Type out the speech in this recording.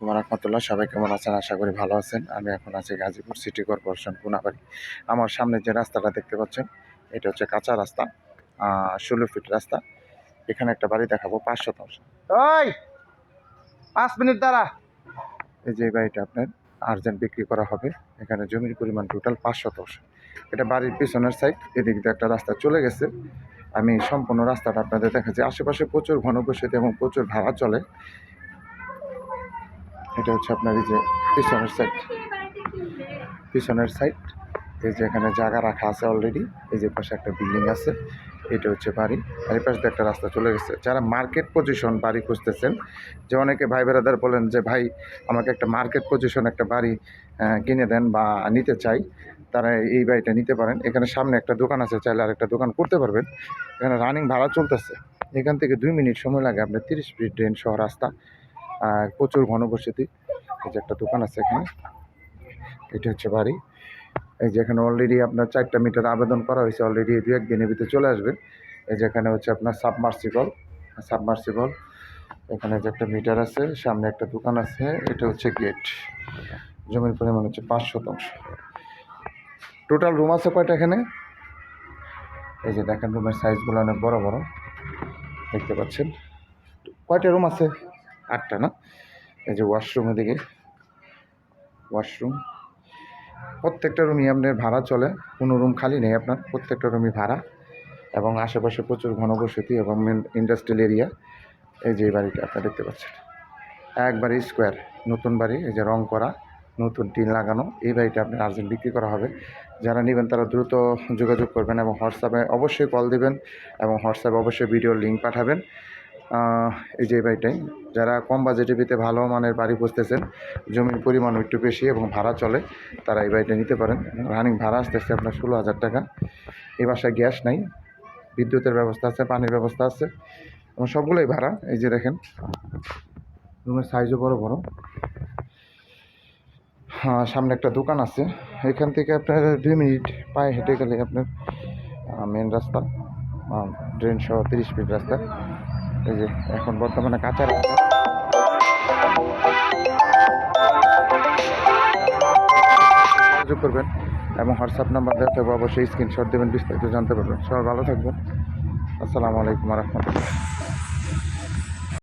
রহমতুল্লাহ সবাই কেমন আছেন? আশা করি ভালো আছেন। আমি এখন আছি গাজীপুর সিটি কর্পোরেশন পুনাবাড়ি। আমার সামনে যে রাস্তাটা দেখতে পাচ্ছেন এটা হচ্ছে কাঁচা রাস্তা ষোলো ফিট রাস্তা। এখানে একটা বাড়ি দেখাবো পাঁচ শতাংশ। ওই পাঁচ মিনিট দ্বারা এই যে বাড়িটা আপনার আর্জেন্ট বিক্রি করা হবে। এখানে জমির পরিমাণ টোটাল পাঁচ শতাংশ। এটা বাড়ির পিছনের সাইড এদিক দিয়ে একটা রাস্তা চলে গেছে। আমি সম্পূর্ণ রাস্তাটা আপনাদের দেখাচ্ছি। আশেপাশে প্রচুর ঘনবসতি এবং প্রচুর ভাড়া চলে। এটা হচ্ছে আপনার এই যে পিছনের সাইড পিছনের সাইড এই যে এখানে জায়গা রাখা আছে অলরেডি এই যে পাশে একটা বিল্ডিং আছে, এটা হচ্ছে বাড়ি। আর এই পাশে একটা রাস্তা চলে গেছে। যারা মার্কেট পজিশন বাড়ি খুঁজতেছেন, যে অনেকে ভাই বেরাদার বলেন যে, ভাই, আমাকে একটা মার্কেট পজিশন একটা বাড়ি কিনে দেন বা নিতে চাই। তারা এই বাড়িটা নিতে পারেন। এখানে সামনে একটা দোকান আছে, চাইলে আর একটা দোকান করতে পারবেন। এখানে রানিং ভাড়া চলতেছে। এখান থেকে দুই মিনিট সময় লাগে, আপনার তিরিশ ফিট ড্রেন সহ রাস্তা। প্রচুর ঘনবসতি। এই যে একটা দোকান আছে এখানে। এটা হচ্ছে বাড়ি। এই যে এখানে অলরেডি আপনার চারটা মিটার আবেদন করা হয়েছে অলরেডি দু একদিনের ভিতরে চলে আসবে। এই যে এখানে হচ্ছে আপনার সাবমার্সিবল সাবমার্সিবল এখানে যে একটা মিটার আছে, সামনে একটা দোকান আছে, এটা হচ্ছে গেট জমির পরিমাণ হচ্ছে পাঁচ শতাংশ। টোটাল রুম আছে কয়টা এখানে? এই যে দেখেন রুমের সাইজগুলো অনেক বড় বড়। দেখতে পাচ্ছেন? কয়টা রুম আছে? আটটা, না? এই যে ওয়াশরুম এদিকে। ওয়াশরুম প্রত্যেকটা রুমই আপনার ভাড়া চলে। কোনো রুম খালি নেই আপনার। প্রত্যেকটা রুমই ভাড়া। এবং আশেপাশে প্রচুর ঘনবসতি এবং ইন্ডাস্ট্রিয়াল এরিয়া এই যে বাড়িটা, আপনারা দেখতে পাচ্ছেন। একবারে স্কোয়ার নতুন বাড়ি, এই যে রং করা, নতুন টিন লাগানো। এই বাড়িটা আপনার আর্জেন্ট বিক্রি করা হবে। যারা নেবেন তারা দ্রুত যোগাযোগ করবেন এবং হোয়াটসঅ্যাপে অবশ্যই কল দেবেন এবং হোয়াটসঅ্যাপে অবশ্যই ভিডিওর লিঙ্ক পাঠাবেন। এই যে বাড়িটাই যারা কম বাজেটে পেতে ভালো মানের বাড়ি খুঁজতেছেন, জমির পরিমাণ একটু বেশি এবং ভাড়া চলে, তারা এই বাড়িটা নিতে পারেন। রানিং ভাড়া আসতেছে আপনার ষোলো হাজার টাকা। এই বাসায় গ্যাস নাই, বিদ্যুতের ব্যবস্থা আছে, পানির ব্যবস্থা আছে, এবং সবগুলোই ভাড়া। এই যে দেখেন, রুমের সাইজও বড় বড়। সামনে একটা দোকান আছে, এখান থেকে আপনার দুই মিনিট পায়ে হেঁটে গেলে আপনার মেন রাস্তা ড্রেন সহ তিরিশ ফিট রাস্তা। এই যে, এখন বর্তমানে কাঁচা রাস্তা যোগাযোগ করবেন এবং হোয়াটসঅ্যাপ নাম্বার দেওয়া থাকবে, অবশ্যই স্ক্রিনশট দেবেন, বিস্তারিত জানতে পারবেন। সবাই ভালো থাকবেন। আসসালামু আলাইকুম রহমতুল্লাহ।